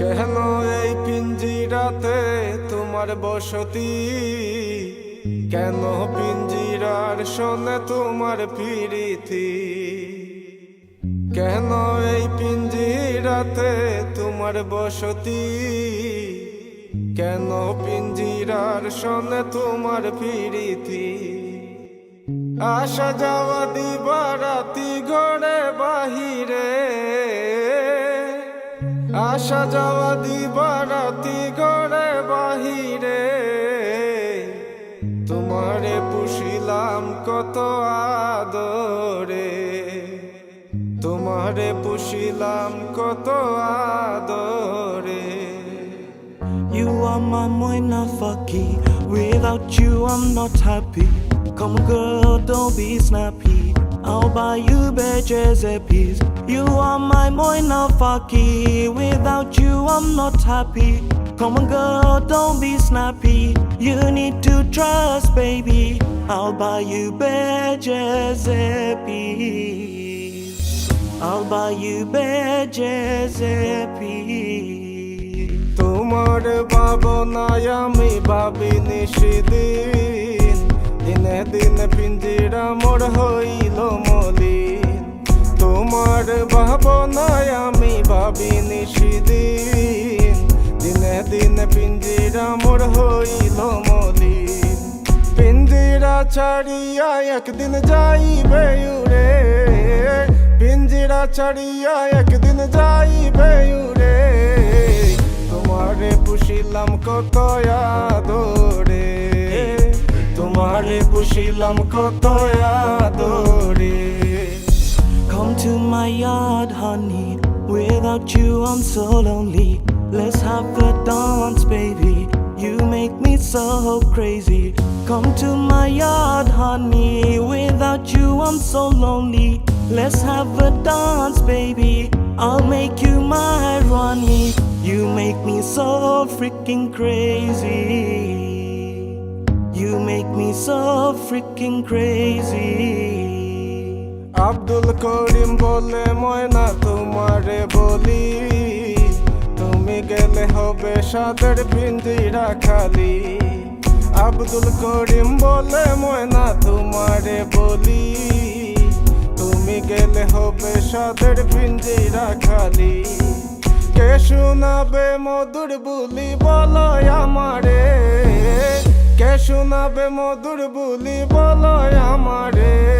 কেন এই পিঞ্জিরাতে তোমার বসতি? কেন পিঞ্জিরার শোনে তোমার ফিরিতি কেন এই পিঞ্জিরাতে তোমার বসতি? কেন পিঞ্জিরার শোনে তোমার ফিরিতি আসা যাওয়া দিবা রাতি ঘরে বাহিরে। আসা যাওয়া দিবা রাতি ঘরে বাহিরে তোমারে পুষিলাম কত আদরে তোমারে পুষিলাম কত আদরে You are my moina fucky. Without you, I'm not happy. Come girl, don't be snappy. I'll buy you badges a piece. You are my moina fucky. Without you, I'm not happy. Come on, girl, don't be snappy. You need to trust, baby. I'll buy you badges. I'll buy you badges. তোমার ভাবনায় আমি ভাবিনি সেদিন দিনে দিনে পিঞ্জিরা মোর হইল মলিন তোমার ভাবনায় আমি ভাবিনি সেদিন দিনে দিনে পিঞ্জিরা মোর হইল মলিন। পিঞ্জিরা ছাড়িয়া একদিন যাইবে উড়ে। পিঞ্জিরা ছাড়িয়া একদিন যাইবে উড়ে। তোমারে পুষিলাম কত আদরে। তোমারে পুষিলাম কত আদরে। To my yard, honey. Without you, I'm so lonely. Let's have a dance, baby. You make me so crazy. Come to my yard, honey. Without you, I'm so lonely. Let's have a dance, baby. I'll make you my Ronnie. You make me so freaking crazy. You make me so freaking crazy. Abdul Karim বলে, ময়না তোমারে বলি, তুমি গেলে হবে সাদের পিঞ্জিরা খালি। আব্দুল করিম বলে, ময়না তোমারে বলি, তুমি গেলে হবে সাদের পিঞ্জিরা খালি। কে শোনাবে মধুর বুলি বলো আমারে? কে শোনাবে মধুর বুলি বলো আমারে?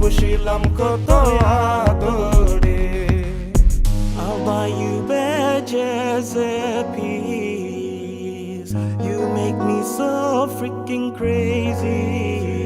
পুষিলাম কত আদরে I'll buy you badges a piece. You make me so freaking crazy.